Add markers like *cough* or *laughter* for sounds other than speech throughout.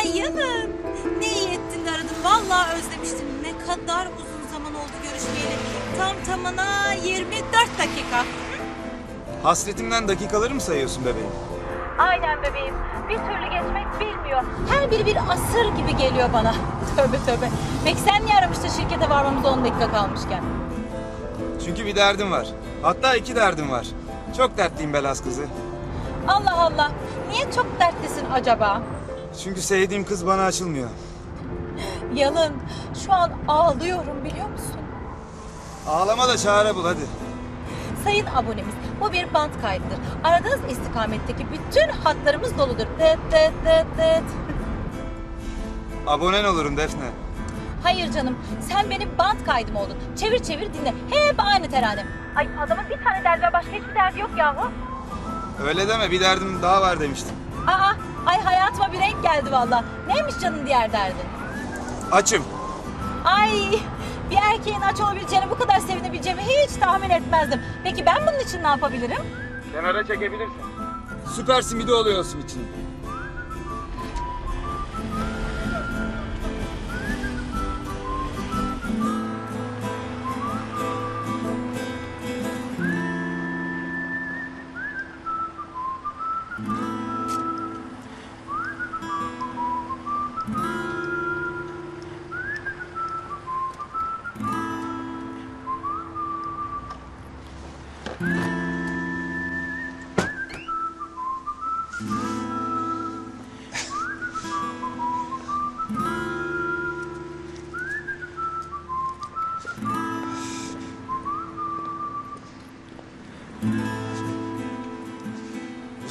Ay Yalın. Ne iyi ettin de aradın. Vallahi özlemiştim. Ne kadar uzun zaman oldu görüşmeyeli. Tam tamına 24 dakika. Hasretimden dakikaları mı sayıyorsun bebeğim? Aynen bebeğim. Bir türlü geçmek bilmiyor. Her biri bir asır gibi geliyor bana. *laughs* Tövbe tövbe. Peki sen niye aramıştın şirkete varmamıza 10 dakika kalmışken? Çünkü bir derdim var. Hatta iki derdim var. Çok dertliyim Belas kızı. Allah Allah. Niye çok dertlisin acaba? Çünkü sevdiğim kız bana açılmıyor. Yalın. Şu an ağlıyorum biliyor musun? Ağlama da çare bul hadi. Sayın abonemiz, bu bir band kaydıdır. Aradığınız istikametteki bütün hatlarımız doludur. Dıt dıt dıt dıt. Abonen olurum Defne. Hayır canım, sen benim band kaydım oldun. Çevir çevir dinle. Hep aynı terane. Ay adamın bir tane derdi var, başka hiçbir derdi yok yahu. Öyle deme bir derdim daha var demiştim. Aa, ay hayatıma bir renk geldi valla. Neymiş canın diğer derdin? Açım. Ay, bir erkeğin aç olabileceğini bu kadar sevinebileceğimi hiç tahmin etmezdim. Peki ben bunun için ne yapabilirim? Kenara çekebilirsin. Süper simidi oluyorsun için.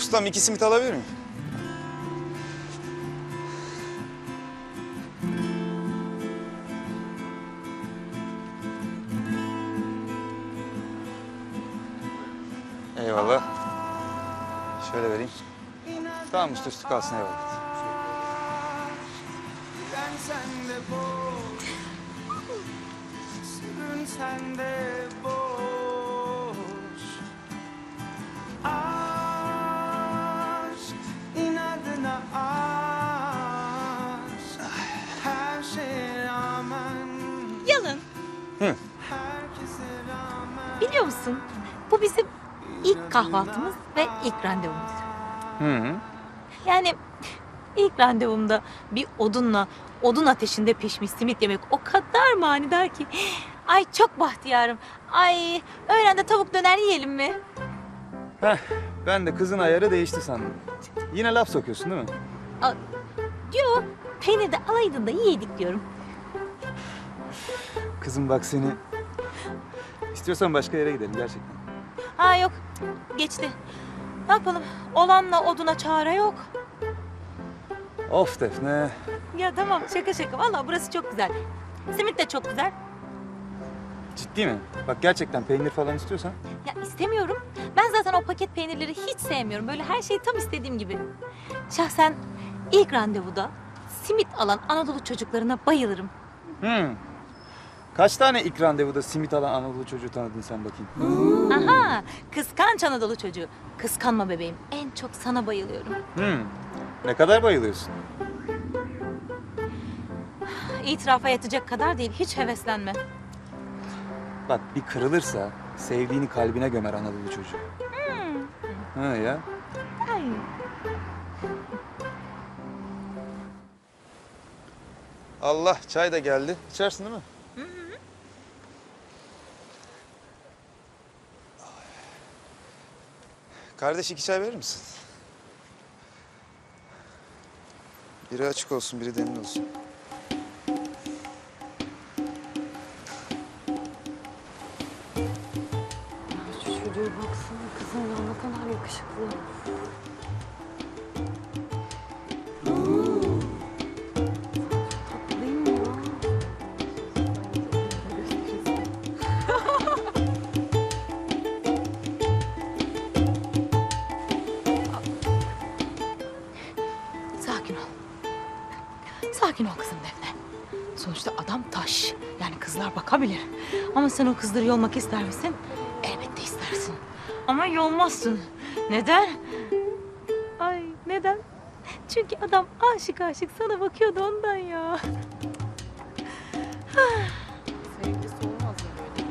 Ustam iki simit alabilir miyim? Eyvallah. Şöyle vereyim. Tamam üstü üstü kalsın eyvallah. İlk kahvaltımız ve ilk randevumuz. Hı hı. Yani ilk randevumda bir odunla, odun ateşinde pişmiş simit yemek o kadar manidar ki. Ay çok bahtiyarım. Ay öğlen de tavuk döner yiyelim mi? Heh, ben de kızın ayarı değişti sandım. Yine laf sokuyorsun değil mi? A- Yo peynir de alaydın da yiyeydik diyorum. Kızım bak seni... İstiyorsan başka yere gidelim gerçekten. Ha yok geçti. Ne yapalım? Olanla oduna çare yok. Of Defne. Ya tamam şaka şaka. Vallahi burası çok güzel. Simit de çok güzel. Ciddi mi? Bak gerçekten peynir falan istiyorsan. Ya istemiyorum. Ben zaten o paket peynirleri hiç sevmiyorum. Böyle her şey tam istediğim gibi. Şahsen ilk randevuda simit alan Anadolu çocuklarına bayılırım. Hmm. Kaç tane ilk randevuda simit alan Anadolu çocuğu tanıdın sen bakayım? Aha, kıskanç Anadolu çocuğu. Kıskanma bebeğim. En çok sana bayılıyorum. Hmm. Ne kadar bayılıyorsun? İtirafa yetecek kadar değil. Hiç heveslenme. Bak bir kırılırsa sevdiğini kalbine gömer Anadolu çocuğu. Ha ya. Ay. Allah çay da geldi. İçersin değil mi? Kardeş iki çay verir misin? Biri açık olsun, biri demin olsun. Şu çocuğa baksana kızım ya ne kadar yakışıklı. Sakin ol kızım Defne. Sonuçta adam taş. Yani kızlar bakabilir. Ama sen o kızları yolmak ister misin? Elbette istersin. Ama yolmazsın. Neden? Ay neden? Çünkü adam aşık aşık sana bakıyordu ondan ya. Sevgisi olmaz mı böyle?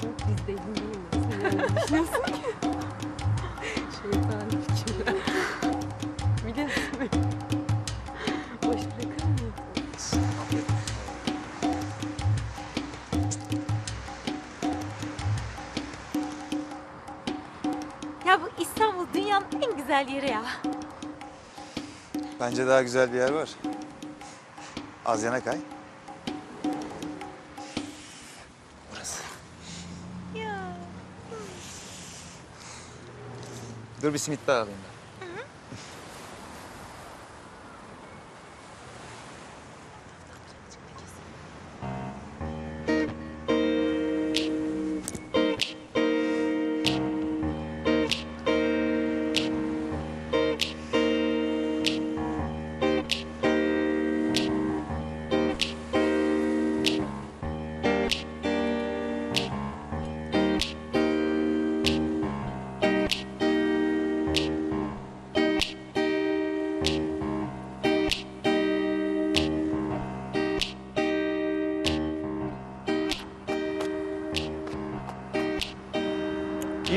Sırf biz de yani düşünüyorsun *laughs* ki. Güzel yeri ya. Bence daha güzel bir yer var. Az yana kay. Burası. Ya. Dur bir simit daha alayım ben.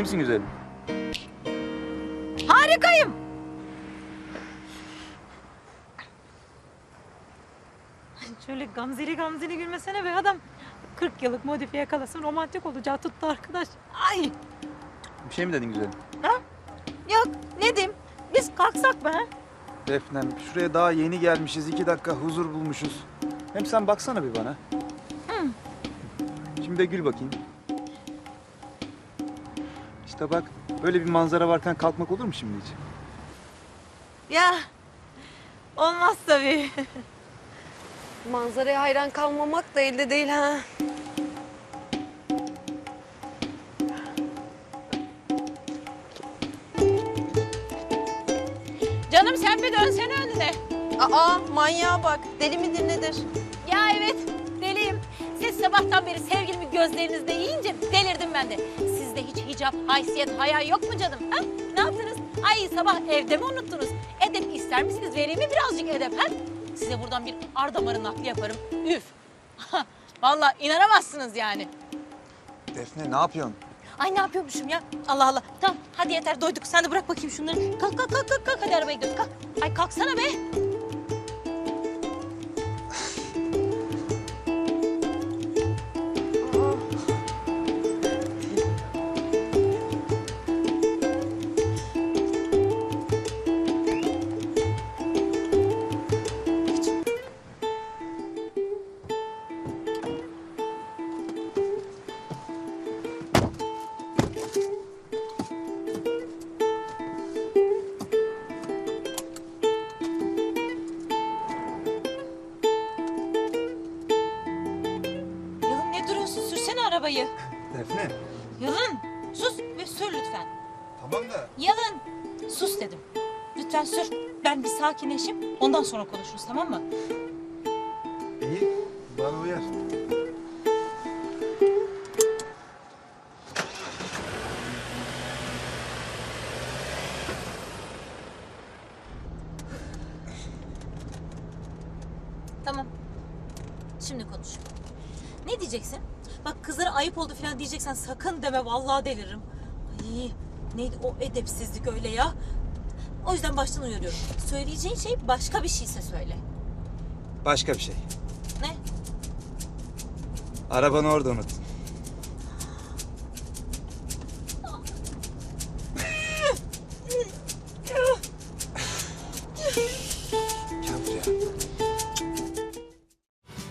İyi misin güzelim? Harikayım. Şöyle gamzeli gamzeli gülmesene be adam. 40 yıllık modifiye kalasın romantik olacağı tuttu arkadaş. Ay. Bir şey mi dedin güzelim? Yok ne diyeyim biz kalksak be. Defnem şuraya daha yeni gelmişiz. iki dakika huzur bulmuşuz. Hem sen baksana bir bana. Şimdi de gül bakayım. İşte bak böyle bir manzara varken kalkmak olur mu şimdi hiç? Ya olmaz tabii. Manzaraya hayran kalmamak da elde değil ha. Canım sen bir dönsene önüne. Aa manyağa bak. Deli midir nedir? Ya evet deliyim. Siz sabahtan beri sevgilimi gözlerinizde yiyince delirdim ben de. Sizde hiç hicap, haysiyet, haya yok mu canım? Ha? Ne yaptınız? Ay sabah evde mi unuttunuz? Edep ister misiniz? Vereyim mi birazcık edep? Ha? Size buradan bir ar damarı nakli yaparım. Üf. *laughs* Vallahi inanamazsınız yani. Defne ne yapıyorsun? Ay ne yapıyormuşum ya? Allah Allah. Tamam hadi yeter doyduk. Sen de bırak bakayım şunları. Kalk kalk kalk kalk. kalk. Hadi arabaya gidiyoruz. Kalk. Ay kalksana be. Arabayı. Defne. Yalın sus ve sür lütfen. Tamam da. Yalın sus dedim. Lütfen sür. Ben bir sakinleşip ondan sonra konuşuruz tamam mı? Ayıp oldu falan diyeceksen sakın deme vallahi deliririm. Ay neydi o edepsizlik öyle ya. O yüzden baştan uyarıyorum. Söyleyeceğin şey başka bir şeyse söyle. Başka bir şey. Ne? Arabanı orada unut.